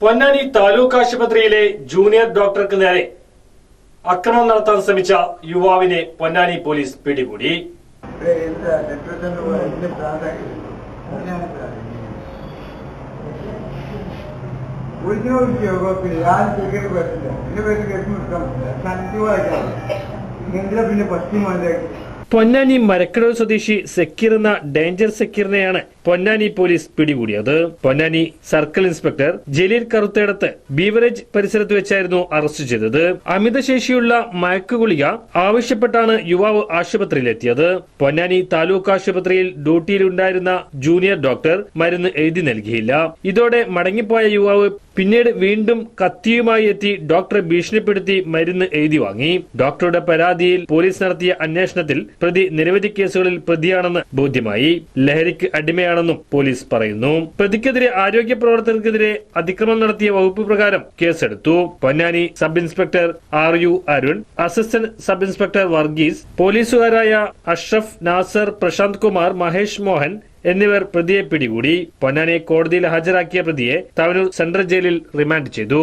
പൊന്നാനി താലൂക്ക് ആശുപത്രിയിലെ ജൂനിയർ ഡോക്ടർക്ക് നേരെ അക്രമം നടത്താൻ ശ്രമിച്ച യുവാവിനെ പൊന്നാനി പോലീസ് പിടികൂടി. പൊന്നാനി മരക്കടവ് സ്വദേശി സക്കീർ എന്ന ഡേഞ്ചർ സക്കീറിനെയാണ് പൊന്നാനി പോലീസ് പിടികൂടിയത് Ponnani circle inspector Jaleel Karuthedath beverage പരിസരത്ത് വെച്ചായിരുന്നു അറസ്റ്റ് ചെയ്തത്. അമിതശേഷിയുള്ള മയക്കുകുളിക ആവശ്യപ്പെട്ടാണ് യുവാവ് ആശുപത്രിയിലെത്തിയത്. പൊന്നാനി താലൂക്ക് ആശുപത്രിയിൽ ഡ്യൂട്ടിയിലുണ്ടായിരുന്ന ജൂനിയർ ഡോക്ടർ മരുന്ന് എഴുതി നൽകിയില്ല. ഇതോടെ മടങ്ങിപ്പോയ യുവാവ് പിന്നീട് വീണ്ടും കത്തിയുമായി എത്തി ഡോക്ടറെ ഭീഷണിപ്പെടുത്തി മരുന്ന് എഴുതി വാങ്ങി. ഡോക്ടറുടെ പരാതിയിൽ പോലീസ് നടത്തിയ അന്വേഷണത്തിൽ പ്രതി നിരവധി കേസുകളിൽ പ്രതിയാണെന്ന് ബോധ്യമായി. ലഹരിക്ക് അടിമയാണെന്നും പോലീസ് പറയുന്നു. പ്രതിക്കെതിരെ ആരോഗ്യ പ്രവർത്തകർക്കെതിരെ അതിക്രമം നടത്തിയ വകുപ്പ് പ്രകാരം കേസെടുത്തു. Ponnani sub inspector R U Arun assistant sub inspector Varghese പോലീസുകാരായ Ashraf Nasar Prashanth Kumar Mahesh Mohan എന്നിവർ പ്രതിയെ പിടികൂടി. പൊന്നാനി കോടതിയിൽ ഹാജരാക്കിയ പ്രതിയെ തവനൂർ സെൻട്രൽ ജയിലിൽ റിമാൻഡ് ചെയ്തു.